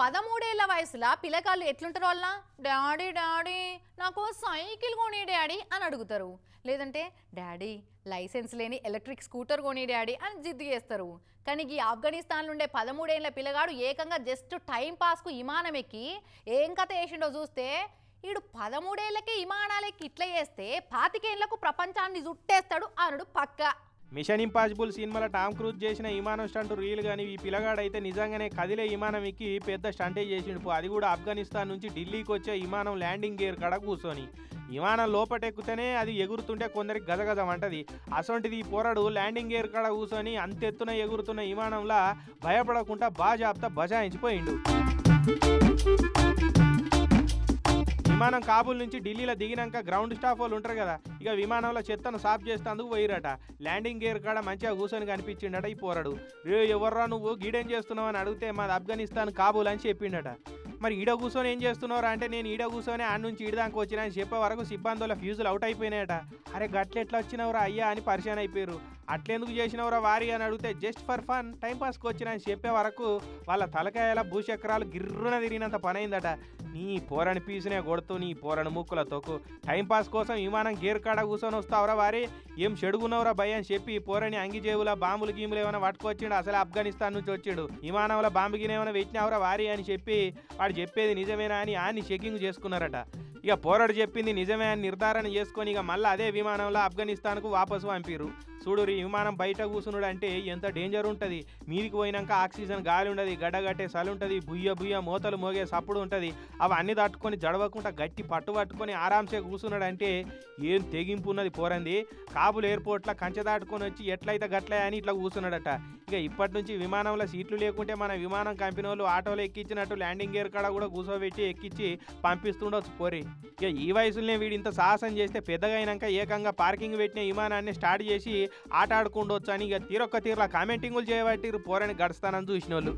పదమూడేళ్ళ వయసులో పిల్లకాళ్ళు ఎట్లుంటారు వాళ్ళ? డాడీ డాడీ నాకు సైకిల్ కొని డాడీ అని అడుగుతారు. లేదంటే డాడీ లైసెన్స్ లేని ఎలక్ట్రిక్ స్కూటర్ కొని డాడీ అని జిద్దు చేస్తారు. కానీ ఈ ఆఫ్ఘనిస్తాన్లో ఉండే పదమూడేళ్ళ పిల్లగాడు ఏకంగా జస్ట్ టైం పాస్కు విమానం ఎక్కి ఏం కథ వేసిండో చూస్తే ఈడు పదమూడేళ్ళకే విమానాలకి ఇట్లా చేస్తే పాతికేళ్ళకు ప్రపంచాన్ని జుట్టేస్తాడు అనుడు పక్కా. మిషన్ ఇంపాసిబుల్ సినిమాలో టామ్ క్రూజ్ చేసిన విమానం స్టంట్ రీల్ కానీ ఈ పిల్లగాడైతే నిజంగానే కదిలే విమానం ఎక్కి పెద్ద స్టంటే చేసిండు. అది కూడా ఆఫ్ఘనిస్తాన్ నుంచి ఢిల్లీకి వచ్చే విమానం ల్యాండింగ్ గేర్ కాడ కూర్చొని. విమానం లోపటెక్కుతేనే అది ఎగురుతుంటే కొందరికి గజగజం అంటది. అసొంటిది ఈ పోరాడు ల్యాండింగ్ గేర్ కాడ కూర్చొని అంతెత్తున ఎగురుతున్న విమానంలా భయపడకుండా బాజాబ్తా బజాయించిపోయిండు. విమానం కాబూల్ నుంచి ఢిల్లీలో దిగినాక గ్రౌండ్ స్టాఫ్ వాళ్ళు ఉంటారు కదా ఇక విమానంలో చెత్తను సాఫ్ చేస్తేందుకు పోయిరట. ల్యాండింగ్ గేర్ కాడ మంచిగా కూర్చొని కనిపించిండట ఈ పోరాడు. రే ఎవర్రా నువ్వు? గీడేం చేస్తున్నావు? అని అడిగితే మాది ఆఫ్ఘనిస్తాన్ కాబూల్ అని చెప్పిండట. మరి ఈడ కూర్చొని ఏం చేస్తున్నారా అంటే నేను ఈడ కూర్చొని ఆడ నుంచి ఈడదానికి వచ్చినా అని చెప్పే వరకు సిబ్బందుల ఫ్యూజులు అవుట్ అయిపోయినాయట. అరే గట్లెట్లా వచ్చినవరా అయ్యా అని పరిచయం అయిపోయారు అట్లెందుకు చేసినవరా వారి అని అడిగితే జస్ట్ ఫర్ ఫన్ టైంపాస్కి వచ్చిన అని చెప్పే వరకు వాళ్ళ తలకాయల భూచక్రాలు గిర్రున తిరిగినంత పని అయిందట నీ పోరని పీసునే కొడుతూ నీ పోరని ముక్కుల తొక్కు. టైంపాస్ కోసం విమానం గేర్ కాడ కూర్చొని వస్తావురా వారి? ఏం చెడుగున్నావురా భయ అని చెప్పి పోరని అంగిజేవుల బాంబులు గీములు ఏమైనా పట్టుకొచ్చిండు? అసలు ఆఫ్ఘనిస్తాన్ నుంచి వచ్చాడు. విమానంలో బాంబు గిన ఏమైనా పెట్టినావురా వారి అని చెప్పి వాడు చెప్పేది నిజమేనా అని ఆన్ని చెకింగ్ చేసుకున్నారట. ఇక పోరాడు చెప్పింది నిజమే అని నిర్ధారణ చేసుకొని ఇక మళ్ళీ అదే విమానంలో ఆఫ్ఘనిస్తాన్కు వాపసు పంపిరు చూడు ఈ విమానం బయట కూసునుడు అంటే ఎంత డేంజర్ ఉంటుంది. మీదికి పోయినాక ఆక్సిజన్ గాలి ఉండదు గడ్డగట్టే సలు ఉంటుంది బుయ్య బుయ్య మూతలు మోగే సప్పుడు ఉంటుంది. అవన్నీ తట్టుకొని జడవకుండా గట్టి పట్టు పట్టుకొని ఆరాంసే కూసున్నాడు అంటే ఏం తెగింపు ఉన్నది పోరంది. కాబుల్ ఎయిర్పోర్ట్లో కంచె దాటుకొని వచ్చి ఎట్లయితే గట్లే అని ఇట్లా కూసున్నాడట ఇక ఇప్పటి నుంచి విమానంలో సీట్లు లేకుంటే మన విమానం కంపెనీ వాళ్ళు ఆటోలో ఎక్కించినట్టు ల్యాండింగ్ గేర్ కాడ కూడా కూర్చోబెట్టి ఎక్కించి పంపిస్తుండొచ్చు పోరి. ఇక ఈ వయసులోనే వీడు ఇంత సాహసం చేస్తే పెద్దగా అయినాక ఏకంగా పార్కింగ్ పెట్టిన విమానాన్ని స్టార్ట్ చేసి ఆట ఆడుకుండొచ్చు అని ఇక తీరొక్క తీరులా కామెంటింగులు చేయబట్టి పోరని గడుస్తానని చూసిన వాళ్ళు